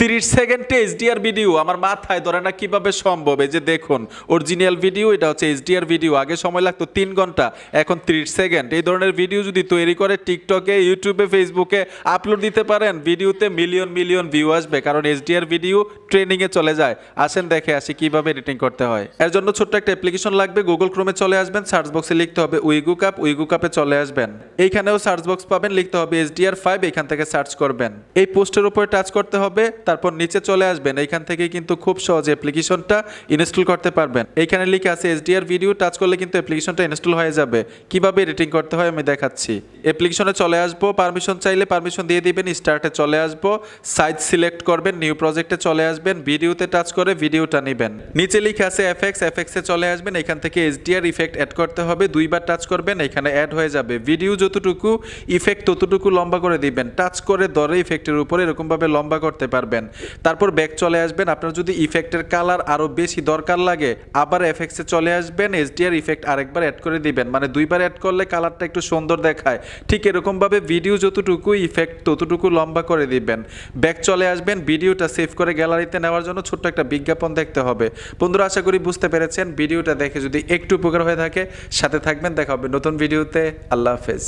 তিরিশ সেকেন্ডে HDR video আমার মাথায় ধরে না কীভাবে সম্ভব? এই যে দেখুন অরিজিনাল ভিডিও এটা হচ্ছে এইচডিআর ভিডিও আগে সময় লাগতো তিন ঘণ্টা, এখন তিরিশ সেকেন্ড। এই ধরনের ভিডিও যদি তৈরি করে টিকটকে ইউটিউবে ফেসবুকে আপলোড দিতে পারেন ভিডিওতে মিলিয়ন মিলিয়ন ভিউ আসবে, কারণ এইচডিআর ভিডিও ট্রেনিংয়ে চলে যায়। আসেন দেখে আসি কীভাবে এডিটিং করতে হয়। এর জন্য ছোট্ট একটা অ্যাপ্লিকেশন লাগবে গুগল ক্রোমে চলে আসবেন সার্চ বক্সে লিখতে হবে উইগু কাপ উইগু কাপে চলে আসবেন। এইখানেও সার্চ বক্স পাবেন, লিখতে হবে এইচডিআর ফাইভ এখান থেকে সার্চ করবেন। এই পোস্টের উপরে টাচ করতে হবে তারপর নিচে চলে আসবেন। এইখান থেকে কিন্তু খুব সহজে অ্যাপ্লিকেশনটা ইনস্টল করতে পারবেন। এইখানে লিখে আছে এইচডিআর ভিডিও টাচ করলে কিন্তু অ্যাপ্লিকেশনটা ইনস্টল হয়ে যাবে। কীভাবে এডিটিং করতে হয় আমি দেখাচ্ছি। অ্যাপ্লিকেশনে চলে আসব। পারমিশন চাইলে পারমিশন দিয়ে দিবেন স্টার্টে চলে আসব। সাইজ সিলেক্ট করবেন নিউ প্রজেক্টে চলে আসবেন ভিডিওতে টাচ করে ভিডিওটা নেবেন। নিচে লিখে আছে এফএক্স এফএক্সে চলে আসবেন, এখান থেকে এইচডিআর ইফেক্ট অ্যাড করতে হবে। দুইবার টাচ করবেন, এখানে অ্যাড হয়ে যাবে। ভিডিও যতটুকু ইফেক্ট ততটুকু লম্বা করে দিবেন। টাচ করে দরে ইফেক্টের উপরে এরকমভাবে লম্বা করতে পারবেন। তারপর ব্যাক চলে আসবেন। আপনার যদি ইফেক্টের কালার আরও বেশি দরকার লাগে, আবার এফএক্সে চলে আসবেন এইচডিআর ইফেক্ট আরেকবার অ্যাড করে দিবেন। মানে দুইবার অ্যাড করলে কালারটা একটু সুন্দর দেখায়। ঠিক এরকমভাবে ভিডিও যতটুকু ইফেক্ট ততটুকু লম্বা করে দিবেন। ব্যাক চলে আসবেন ভিডিওটা সেভ করে গ্যালারিতে নেওয়ার জন্য ছোট্ট একটা বিজ্ঞাপন দেখতে হবে। বন্ধুরা, আশা করি বুঝতে পেরেছেন ভিডিওটা দেখে যদি একটু উপকার হয়ে থাকে, সাথে থাকবেন, দেখা হবে নতুন ভিডিওতে আল্লাহ হাফেজ।